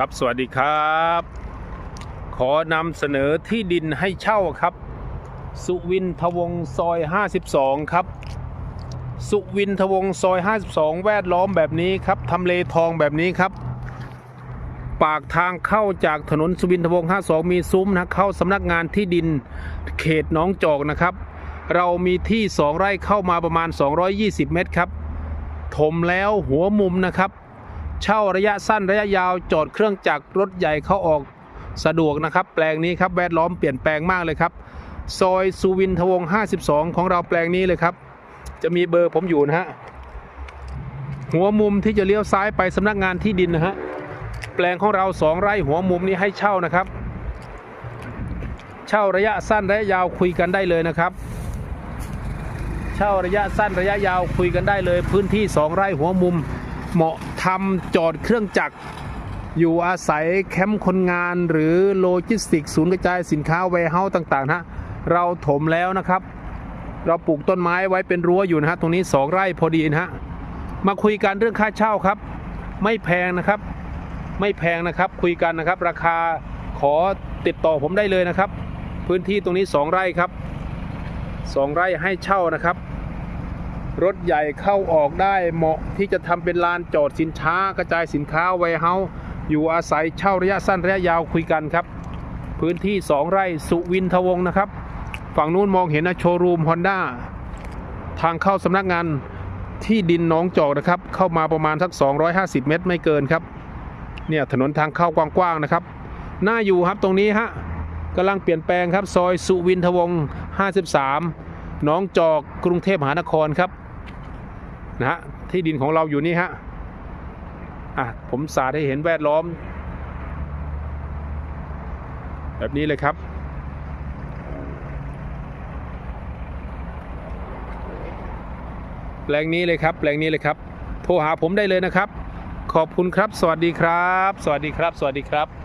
ครับสวัสดีครับ ขอนำเสนอที่ดินให้เช่าครับ สุวินทวงซอย 52 ครับ สุวินทวงซอย 52 แวดล้อมแบบนี้ครับทำเลทองแบบนี้ครับ ปากทางเข้าจากถนนสุวินทวง 52 มีซุ้มนะเข้าสำนักงานที่ดินเขตหน้องจอกนะครับ เรามีที่ 2 ไร่เข้ามาประมาณ 220 เมตรครับ ถมแล้วหัวมุมนะครับ เช่าระยะสั้นระยะยาวจอดเครื่องจักรรถใหญ่เข้าออกสะดวกนะครับ แปลงนี้ครับแวดล้อมเปลี่ยนแปลงมากเลยครับ ซอยสุวินทวงศ์52 ของเราแปลงนี้เลยครับ จะมีเบอร์ผมอยู่นะฮะหัวมุมที่จะเลี้ยวซ้ายไปสำนักงานที่ดินนะฮะแปลงของเราสองไร่หัวมุมนี้ให้เช่านะครับ เช่าระยะสั้นระยะยาวคุยกันได้เลยนะครับ เช่าระยะสั้นระยะยาวคุยกันได้เลย พื้นที่สองไร่หัวมุมเหมาะ ทำจอดเครื่องจักร อยู่อาศัยแคมป์คนงานหรือโลจิสติกส์ศูนย์กระจายสินค้าเวเฮาส์ต่างๆนะเราถมแล้วนะครับ เราปลูกต้นไม้ไว้เป็นรั้วอยู่นะฮะตรงนี้สองไร่พอดีนะฮะมาคุยกันเรื่องค่าเช่าครับ ไม่แพงนะครับ ไม่แพงนะครับคุยกันนะครับ ราคาขอติดต่อผมได้เลยนะครับ พื้นที่ตรงนี้สองไร่ครับสองไร่ให้เช่านะครับ รถใหญ่เข้าออกได้เหมาะที่จะทำเป็นลานจอดสินค้ากระจายสินค้าไวเฮาอยู่อาศัยเช่าระยะสั้นระยะยาวคุยกันครับ พื้นที่ 2 ไร่สุวินทวงศ์นะครับ ฝั่งนู้นมองเห็นนะโชว์รูมฮอนด้าทางเข้าสำนักงานที่ดินหน้องจอกนะครับ เข้ามาประมาณสัก 250 เมตรไม่เกินครับ เนี่ยถนนทางเข้ากว้างๆนะครับ น่าอยู่ครับตรงนี้ฮะกำลังเปลี่ยนแปลงครับ ซอยสุวินทวงศ์53 หน้องจอกกรุงเทพมหานครครับ นะฮะที่ดินของเราอยู่นี่ฮะอะผมสาดให้เห็นแวดล้อม แบบนี้เลยครับแปลงนี้เลยครับแปลงนี้เลยครับ โทรหาผมได้เลยนะครับ ขอบคุณครับ สวัสดีครับ สวัสดีครับ สวัสดีครับ